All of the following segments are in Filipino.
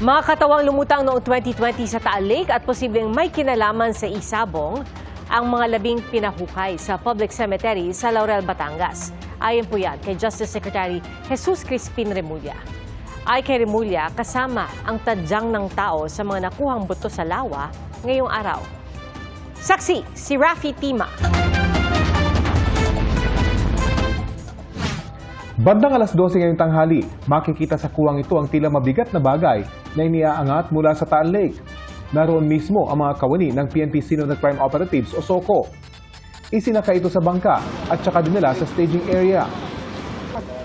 Mga katawang lumutang noong 2020 sa Taal Lake at posibleng may kinalaman sa Isabong ang mga labing pinahukay sa public cemetery sa Laurel, Batangas. Ayon po yan kay Justice Secretary Jesus Crispin Remulla. Ay kay Remulla, kasama ang tadyang ng tao sa mga nakuhang buto sa lawa ngayong araw. Saksi, si Rafi Tima. Bandang alas 12 ngayong tanghali, makikita sa kuwang ito ang tila mabigat na bagay na iniaangat mula sa Taal Lake. Naroon mismo ang mga kawani ng PNP Sinunod Crime Operatives o SOCO. Isinaka ito sa bangka at saka dinala sa staging area.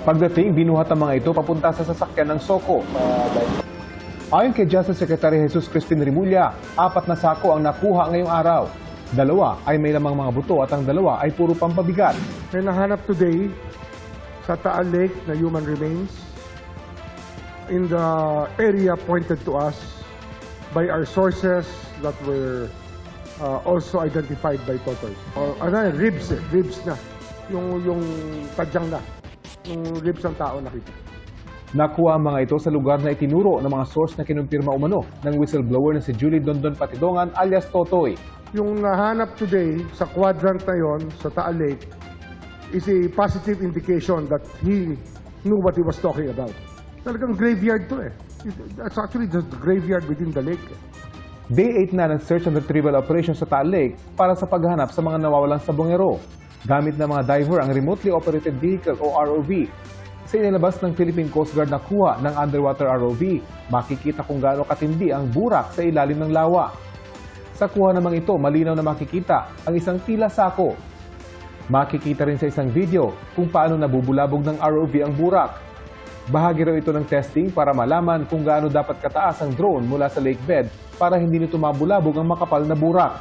Pagdating, binuhat ang mga ito papunta sa sasakyan ng SOCO. Ayon kay Justice Secretary Jesus Crispin Rimulya, apat na sako ang nakuha ngayong araw. Dalawa ay may lamang mga buto at ang dalawa ay puro pampabigat. May nahanap today sa Taal Lake na human remains in the area pointed to us by our sources that were uh, also identified by Totoy. Or ano yan, ribs eh, ribs na. Yung, yung tadyang na. Yung ribs ng tao nakita. Nakuha ang mga ito sa lugar na itinuro ng mga source na kinumpirma umano ng whistleblower na si Julie Dondon Patidongan alias Totoy. Yung nahanap today sa quadrant na yon sa Taal Lake is a positive indication that he knew what he was talking about. Talagang graveyard to eh. It- That's actually just the graveyard within the lake. Day 8 na ng search and retrieval operation sa Taal Lake para sa paghahanap sa mga nawawalang sabongero. Gamit ng mga diver ang remotely operated vehicle o ROV. Sa inilabas ng Philippine Coast Guard na kuha ng underwater ROV, makikita kung gaano katindi ang burak sa ilalim ng lawa. Sa kuha namang ito, malinaw na makikita ang isang tila sako. Makikita rin sa isang video kung paano nabubulabog ng ROV ang burak. Bahagi raw ito ng testing para malaman kung gaano dapat kataas ang drone mula sa lake bed para hindi nito mabulabog ang makapal na burak.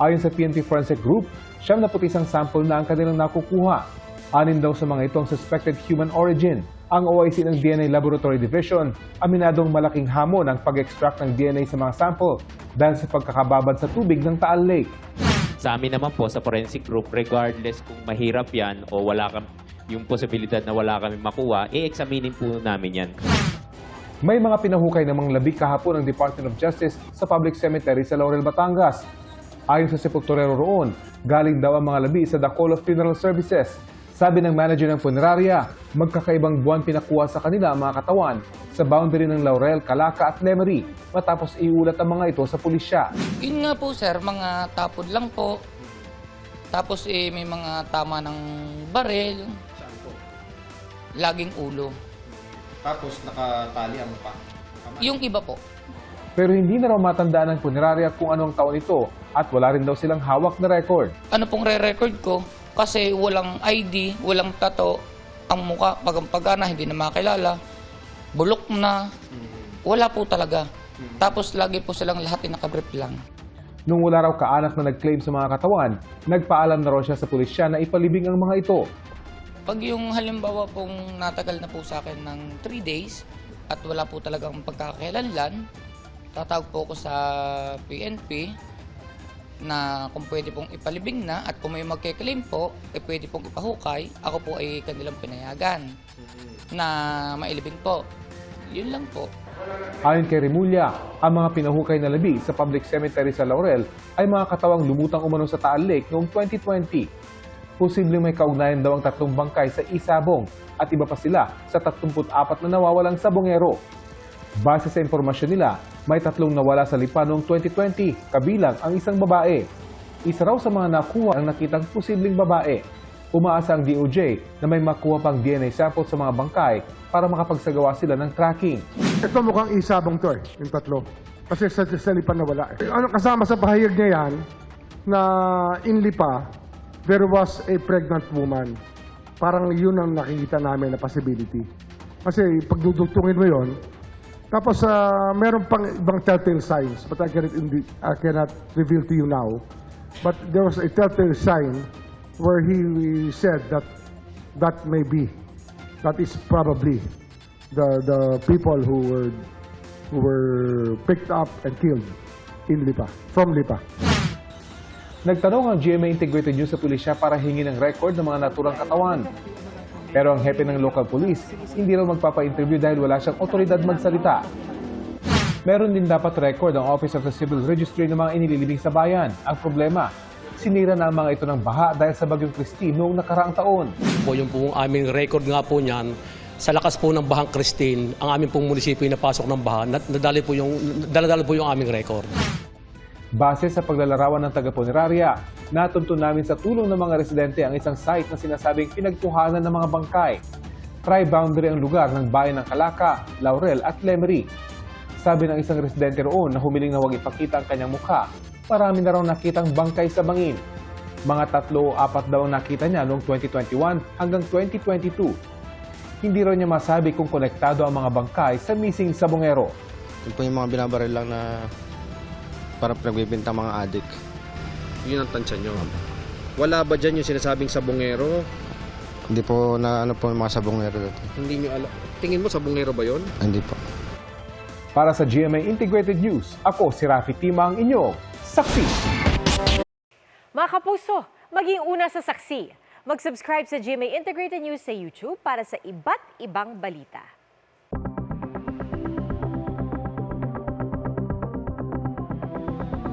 Ayon sa PNP Forensic Group, siyam na putisang sample na ang kanilang nakukuha. Anin daw sa mga ito ang suspected human origin. Ang OIC ng DNA Laboratory Division, aminadong malaking hamon ang pag-extract ng DNA sa mga sample dahil sa pagkakababad sa tubig ng Taal Lake. Sa amin naman po, sa forensic group, regardless kung mahirap yan o wala kam yung posibilidad na wala kami makuha, i-examinin po namin yan. May mga pinahukay namang labi kahapon ng Department of Justice sa public cemetery sa Laurel, Batangas. Ayon sa sepulturero roon, galing daw ang mga labi sa The Call of Funeral Services. Sabi ng manager ng funeraria, magkakaibang buwan pinakuha sa kanila ang mga katawan sa boundary ng Laurel, Calaca at Lemery matapos iulat ang mga ito sa pulisya. Yun nga po sir, mga tapod lang po. Tapos eh, may mga tama ng barel. Laging ulo. Tapos nakatali ang pa. Yung iba po. Pero hindi na raw matandaan ng funeraria kung anong taon ito at wala rin daw silang hawak na record. Ano pong re-record ko? Kasi walang ID, walang tato. Ang muka, pagampagana, hindi na makilala. Bulok na. Wala po talaga. Tapos lagi po silang lahat ay nakabrief lang. Nung wala raw kaanak na nag-claim sa mga katawan, nagpaalam na raw siya sa pulisya na ipalibing ang mga ito. Pag yung halimbawa pong natagal na po sa akin ng 3 days at wala po talagang pagkakakilanlan, tatawag po ako sa PNP na kung pwede pong ipalibing na at kung may magkiklaim po, eh pwede pong ipahukay, ako po ay kanilang pinayagan na mailibing po. Yun lang po. Ayon kay Remulla, ang mga pinahukay na labi sa public cemetery sa Laurel ay mga katawang lumutang umano sa Taal Lake noong 2020. Posibleng may kaugnayan daw ang tatlong bangkay sa Isabong at iba pa sila sa 34 na nawawalang sabongero. Base sa impormasyon nila, may tatlong nawala sa lipa noong 2020, kabilang ang isang babae. Isa raw sa mga nakuha ang nakitang posibleng babae. Umaasa ang DOJ na may makuha pang DNA sample sa mga bangkay para makapagsagawa sila ng tracking. Ito mukhang isabong to eh, yung tatlo. Kasi sa, sa lipa na wala eh. Ano kasama sa pahayag niya yan, na in lipa, there was a pregnant woman. Parang yun ang nakikita namin na possibility. Kasi pagdudugtungin mo yon, tapos ah, meron pang ibang telltale signs, but I cannot, I cannot reveal to you now. But there was a telltale sign where he said that that may be, that is probably the the people who were who were picked up and killed in Lipa, from Lipa. Nagtanong ang GMA Integrated News sa pulisya para hingin ng record ng mga naturang katawan. Pero ang hepe ng local police, hindi raw magpapa-interview dahil wala siyang otoridad magsalita. Meron din dapat record ang Office of the Civil Registry ng mga inililibing sa bayan. Ang problema, sinira na ang mga ito ng baha dahil sa bagyong Christine noong nakaraang taon. po yung pong aming record nga po niyan sa lakas po ng Bahang Christine, ang aming pong munisipyo ay napasok ng baha, nadali po yung, daladala po yung aming record. Base sa paglalarawan ng taga-punerarya, natunto namin sa tulong ng mga residente ang isang site na sinasabing pinagtuhanan ng mga bangkay. Tri-boundary ang lugar ng bayan ng Kalaka, Laurel at Lemery. Sabi ng isang residente roon na humiling na huwag ipakita ang kanyang mukha, marami na raw nakitang bangkay sa bangin. Mga tatlo o apat daw ang nakita niya noong 2021 hanggang 2022. Hindi raw niya masabi kung konektado ang mga bangkay sa missing sabongero. Yun po yung mga binabaril lang na para pinagbibinta mga adik. Yun ang tansya nyo. Wala ba dyan yung sinasabing sabongero? Hindi po na ano po yung mga sabongero dito. Hindi nyo alam. Tingin mo sabongero ba yon? Hindi po. Para sa GMA Integrated News, ako si Rafi Tima ang inyong saksi. Mga kapuso, maging una sa saksi. Mag-subscribe sa GMA Integrated News sa YouTube para sa iba't ibang balita.